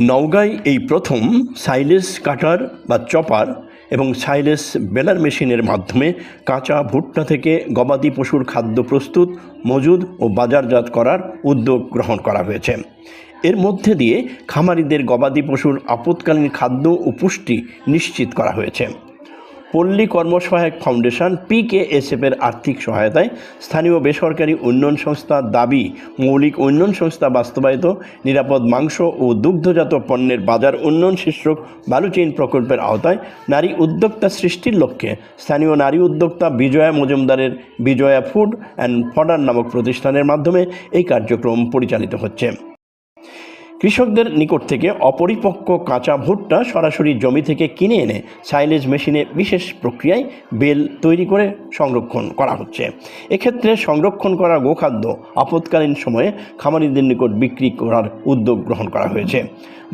নওগাঁয় এই প্রথম সাইলেস কাটার বা চপার এবং সাইলেস বেলার মেশিনের মাধ্যমে কাঁচা ভুট্টা থেকে গবাদি পশুর খাদ্য প্রস্তুত, মজুদ ও বাজারজাত করার উদ্যোগ গ্রহণ করা হয়েছে। এর মধ্যে দিয়ে খামারিদের গবাদি পশুর আপৎকালীন খাদ্য ও পুষ্টি নিশ্চিত করা হয়েছে। পল্লী কর্মসহায়ক ফাউন্ডেশন পিকেএসএফ এর আর্থিক সহায়তায় স্থানীয় বেসরকারি উন্নয়ন সংস্থা দাবি, মৌলিক উন্নয়ন সংস্থা বাস্তবায়িত, নিরাপদ মাংস ও দুগ্ধজাত পণ্যের বাজার উন্নয়ন শীর্ষক বালুচেইন প্রকল্পের আওতায় নারী উদ্যোক্তা সৃষ্টির লক্ষ্যে স্থানীয় নারী উদ্যোক্তা বিজয়া মজুমদারের বিজয়া ফুড অ্যান্ড ফডার নামক প্রতিষ্ঠানের মাধ্যমে এই কার্যক্রম পরিচালিত হচ্ছে। কৃষকদের নিকট থেকে অপরিপক্ক কাঁচা ভুট্টা সরাসরি জমি থেকে কিনে এনে সাইলেজ মেশিনে বিশেষ প্রক্রিয়ায় বেল তৈরি করে সংরক্ষণ করা হচ্ছে। এক্ষেত্রে সংরক্ষণ করা গোখাদ্য আপৎকালীন সময়ে খামারিদের নিকট বিক্রি করার উদ্যোগ গ্রহণ করা হয়েছে।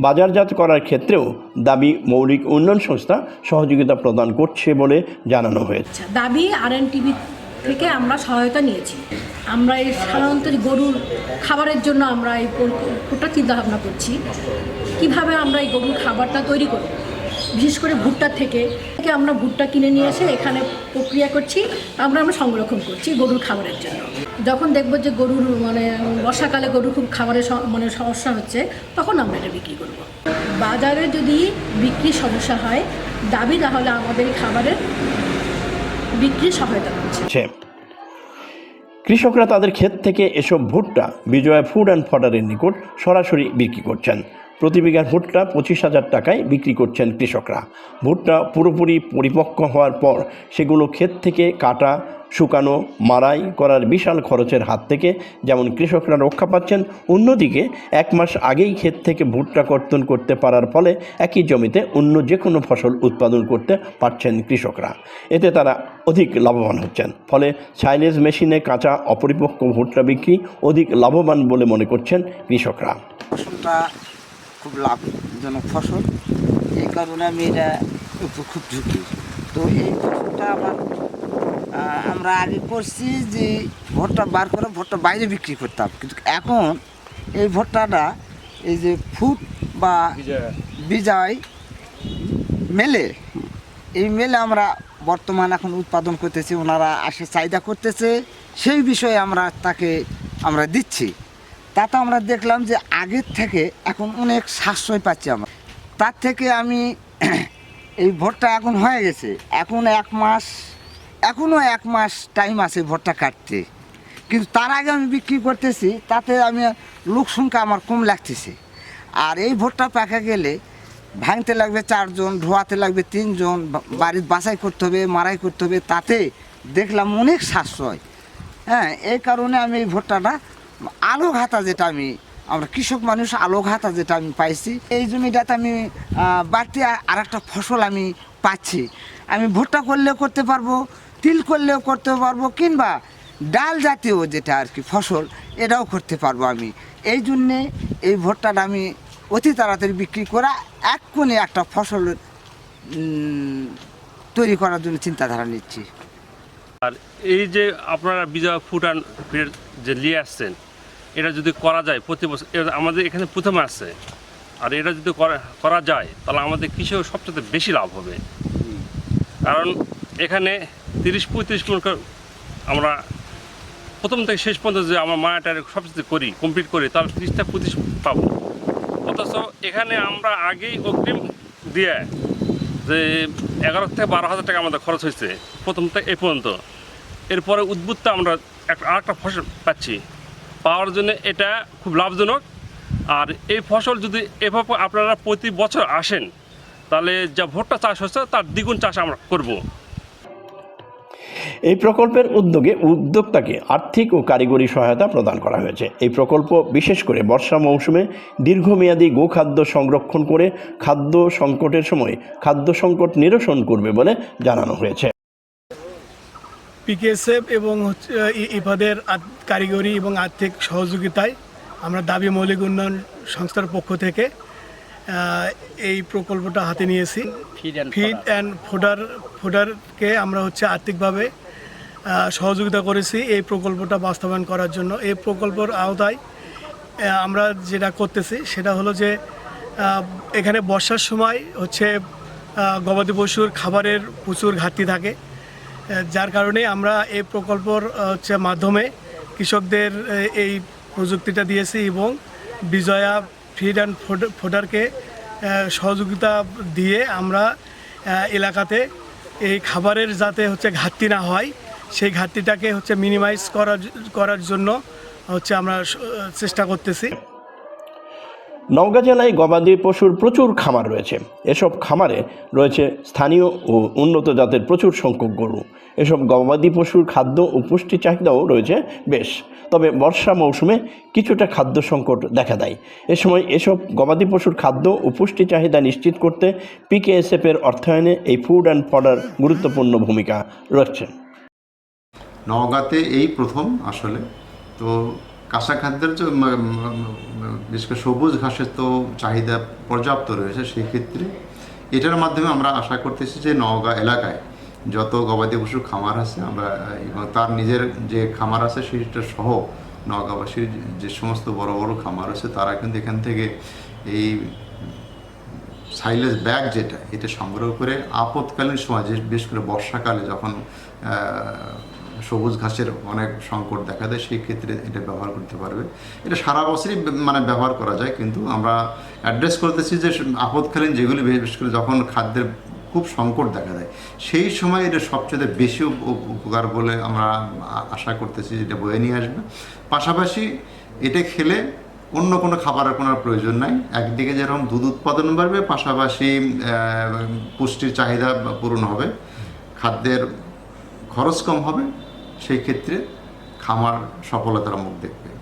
বাজারজাত করার ক্ষেত্রেও দাবি মৌলিক উন্নয়ন সংস্থা সহযোগিতা প্রদান করছে বলে জানানো হয়েছে। আচ্ছা দাবি আর টিভি থেকে আমরা সহায়তা নিয়েছি। আমরা এই সাধারণত গরুর খাবারের জন্য আমরা এই পুরোটা চিন্তা ভাবনা করছি। কীভাবে আমরা এই গরুর খাবারটা তৈরি করব? বিশেষ করে ভুট্টার থেকে। থেকে আমরা ভুট্টা কিনে নিয়ে এসে এখানে প্রক্রিয়া করছি। আমরা আমরা সংরক্ষণ করছি গরুর খাবারের জন্য। যখন দেখব যে গরুর মানে বর্ষাকালে গরুর খুব খাবারের মানে সমস্যা হচ্ছে, তখন আমরা এটা বিক্রি করব। বাজারে যদি বিক্রির সমস্যা হয়, দাবি তাহলে আমাদের খাবারের বিক্রির সহায়তা করছে। কৃষকরা তাদের ক্ষেত থেকে এসব ভুট্টা, বিজয়া ফুড অ্যান্ড ফডারের নিকট সরাসরি বিক্রি করছেন। প্রতি বিঘার ভুট্টা পঁচিশ হাজার টাকায় বিক্রি করছেন কৃষকরা। ভুট্টা পুরোপুরি পরিপক্ক হওয়ার পর সেগুলো ক্ষেত থেকে কাটা, শুকানো মারাই করার বিশাল খরচের হাত থেকে যেমন কৃষকরা রক্ষা পাচ্ছেন, অন্যদিকে এক মাস আগেই ক্ষেত থেকে ভুট্টা কর্তন করতে পারার ফলে একই জমিতে অন্য যে কোনো ফসল উৎপাদন করতে পারছেন কৃষকরা। এতে তারা অধিক লাভবান হচ্ছেন। ফলে সাইলেজ মেশিনে কাঁচা, অপরিপক্ক ভুট্টা বিক্রি অধিক লাভবান বলে মনে করছেন কৃষকরা। খুব লাভজনক ফসল। এই কারণে আমি এটা একটু খুব ঝুঁকি। তো এই ফসলটা আমার আমরা আগে করছি যে ভুট্টা বার করে ভুট্টা বাইরে বিক্রি করতাম। কিন্তু এখন এই ভুট্টাটা এই যে ফুট বা বিজয় মেলে। এই মেলে আমরা বর্তমান এখন উৎপাদন করতেছি ওনারা আসে চাহিদা করতেছে সেই বিষয়ে আমরা তাকে আমরা দিচ্ছি। তাতে আমরা দেখলাম যে আগের থেকে এখন অনেক সাশ্রয় পাচ্ছি আমরা। তার থেকে আমি এই ভোটটা এখন হয়ে গেছে। এখন এক মাস এখনও এক মাস টাইম আছে ভোটটা কাটতে। কিন্তু তার আগে আমি বিক্রি করতেছি, তাতে আমি লোক সংখ্যা আমার কম লাগতেছে। আর এই ভোটটা পাকা গেলে ভাঙতে লাগবে চারজন, ধোয়াতে লাগবে তিনজন বাড়ির বাছাই করতে হবে মারাই করতে হবে, তাতে দেখলাম অনেক সাশ্রয়। হ্যাঁ এই কারণে আমি এই ভুট্টাটা আলো ঘাতা যেটা আমি, আমরা কৃষক মানুষ, আলো ঘাতা যেটা আমি পাইছি, এই জমিটাতে আমি বাড়তি আর একটা ফসল আমি পাচ্ছি। আমি ভুট্টা করলেও করতে পারব, তিল করলেও করতে পারব, কিংবা ডাল জাতীয় যেটা আর কি ফসল, এটাও করতে পারব আমি। এই জন্যে এই ভুট্টাটা আমি অতি তাড়াতাড়ি বিক্রি করা এক কোণে একটা ফসল তৈরি করার জন্য চিন্তাধারা নিচ্ছি। আর এই যে আপনারা ফুড অ্যান্ড যে নিয়ে আসছেন, এটা যদি করা যায় প্রতি বছর আমাদের এখানে প্রথমে আসছে। আর এটা যদি করা যায়, তাহলে আমাদের কৃষক সবচেয়ে বেশি লাভ হবে। কারণ এখানে তিরিশ, পঁয়ত্রিশ করে আমরা প্রথম থেকে শেষ পর্যন্ত যে আমার মায়াটার সবচেয়ে করি কমপ্লিট করি, তাহলে তিরিশটা পঁচিশ পাবো। অথচ এখানে আমরা আগেই অগ্রিম দিয়ে যে এগারো থেকে বারো হাজার টাকা আমাদের খরচ হয়েছে, প্রথম থেকে এই পর্যন্ত। এরপরে উদ্বুদ্ধ আমরা একটা আর একটা ফসল পাচ্ছি। পাওয়ার জন্য এটা খুব লাভজনক। আর এই ফসল যদি এভাবে আপনারা প্রতি বছর আসেন, তাহলে যা ভুট্টা চাষ হচ্ছে, তার দ্বিগুণ চাষ আমরা করব। এই প্রকল্পের উদ্যোগে উদ্যোক্তাকে আর্থিক ও কারিগরি সহায়তা প্রদান করা হয়েছে। এই প্রকল্প বিশেষ করে বর্ষা মৌসুমে দীর্ঘমেয়াদী গোখাদ্য সংরক্ষণ করে খাদ্য সংকটের সময় খাদ্য সংকট নিরসন করবে বলে জানানো হয়েছে। পিকেএসএফ এবং ইফাদের কারিগরি এবং আর্থিক সহযোগিতায় আমরা দাবি মৌলিক উন্নয়ন সংস্থার পক্ষ থেকে এই প্রকল্পটা হাতে নিয়েছি। ফিড অ্যান্ড ফোডার ফোডারকে আমরা হচ্ছে আর্থিকভাবে সহযোগিতা করেছি এই প্রকল্পটা বাস্তবায়ন করার জন্য। এই প্রকল্পের আওতায় আমরা যেটা করতেছি সেটা হলো যে এখানে বর্ষার সময় হচ্ছে গবাদি পশুর খাবারের প্রচুর ঘাটতি থাকে। যার কারণে আমরা এই প্রকল্পর হচ্ছে মাধ্যমে কৃষকদের এই প্রযুক্তিটা দিয়েছি এবং বিজয়া ফিড অ্যান্ড ফোডারকে সহযোগিতা দিয়ে আমরা এলাকাতে এই খাবারের যাতে হচ্ছে ঘাটতি না হয়, সেই ঘাটতিটাকে হচ্ছে মিনিমাইজ করার করার জন্য হচ্ছে আমরা চেষ্টা করতেছি। নওগাঁ জেলায় গবাদি পশুর প্রচুর খামার রয়েছে। এসব খামারে রয়েছে স্থানীয় ও উন্নত জাতের প্রচুর সংখ্যক গরু। এসব গবাদি পশুর খাদ্য ও পুষ্টি চাহিদাও রয়েছে বেশ। তবে বর্ষা মৌসুমে কিছুটা খাদ্য সংকট দেখা দেয়। এ সময় এসব গবাদি পশুর খাদ্য ও পুষ্টি চাহিদা নিশ্চিত করতে পিকেএসএফের অর্থায়নে এই ফুড অ্যান্ড ফডার গুরুত্বপূর্ণ ভূমিকা রয়েছে। নওগাঁতে এই প্রথম আসলে। তো কাঁচা খাদ্যের বিশেষ করে সবুজ ঘাসের তো চাহিদা পর্যাপ্ত রয়েছে সেই ক্ষেত্রে এটার মাধ্যমে আমরা আশা করতেছি যে নওগাঁ এলাকায় যত গবাদি পশুর খামার আছে আমরা, এবং তার নিজের যে খামার আছে সেটা সহ নওগাঁবাসীর যে সমস্ত বড় বড় খামার আছে, তারা কিন্তু এখান থেকে এই সাইলেজ ব্যাগ যেটা, এটা সংগ্রহ করে আপৎকালীন সময়, যে বিশেষ করে বর্ষাকালে যখন সবুজ ঘাসের অনেক সংকট দেখা দেয়, সেই ক্ষেত্রে এটা ব্যবহার করতে পারবে। এটা সারা বছরই মানে ব্যবহার করা যায়, কিন্তু আমরা অ্যাড্রেস করতেছি যে আপদকালীন যেগুলি বিশেষ করে যখন খাদ্যের খুব সংকট দেখা দেয়, সেই সময় এটা সবচেয়ে বেশি উপ- উপ- উপকার বলে আমরা আশা করতেছি এটা বয়ে নিয়ে আসবে। পাশাপাশি এটা খেলে অন্য কোনো খাবারের কোনো প্রয়োজন নাই, একদিকে যেরকম দুধ উৎপাদন বাড়বে, পাশাপাশি পুষ্টির চাহিদা পূরণ হবে, খাদ্যের খরচ কম হবে সেই ক্ষেত্রে খামার সফলতার মুখ দেখবে।